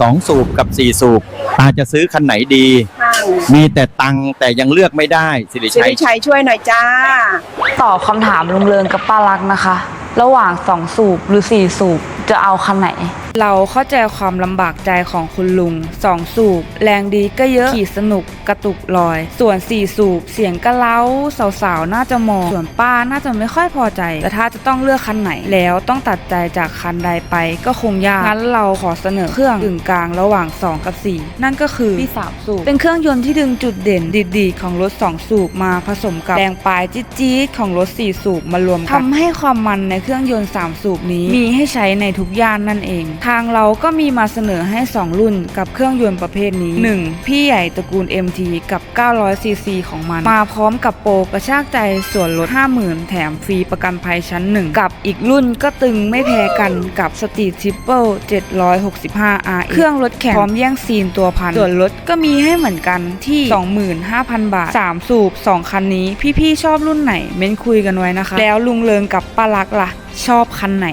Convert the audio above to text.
สองสูบกับสี่สูบตาจะซื้อคันไหนดี ค่ะมีแต่ตังค์แต่ยังเลือกไม่ได้สิริสิชัริยชัยช่วยหน่อยจ้า ตอบคำถามลุงเริงกับป้ารักนะคะ ระหว่างสองสูบหรือสี่สูบ จะเอาคันไหน เราเข้าใจความลำบากใจของคุณลุงสองสูบ แรงดีก็เยอะขี่สนุกกระตุกลอย ส่วนสี่สูบ เสียงก็เล้า สาวๆ น่าจะมอง ส่วนป้าน่าจะไม่ค่อยพอใจ แต่ถ้าจะต้องเลือกคันไหน แล้วต้องตัดใจจากคันใดไป ก็คงยากงั้นเราขอเสนอเครื่องกึ่งกลางระหว่าง 2 กับ 4 นั่นก็คือที่3สูบเป็นเครื่องยนต์ที่ดึงจุดเด่นดีๆของรถ 2 สูบมาผสมกับแรงปลายจี๊ดๆของรถ 4 สูบมารวมกันทำให้ความมันในเครื่องยนต์ 3 สูบนี้มีให้ใช้ในทุกย่านนั่นเอง ทางเราก็มีมาเสนอให้ 2 รุ่นกับเครื่องยนต์ประเภทนี้ 1. พี่ใหญ่ตระกูล MT กับ 900cc ของมัน มาพร้อมกับโปรกระชากใจส่วนลด 50,000 แถมฟรีประกันภัยชั้น 1 กับอีกรุ่นก็ตึงไม่แพ้กันกับ Street Triple 765 R เครื่องรถแข่งพร้อมแย่งซีนตัวพัน ส่วนลดก็มีให้เหมือนกันที่ 25,000 บาท 3 สูบ 2 คันนี้ พี่ๆชอบรุ่นไหน เม้นคุยกันไว้นะคะ แล้วลุงเลิงกับป้าลักษณ์ล่ะ ชอบคันไหน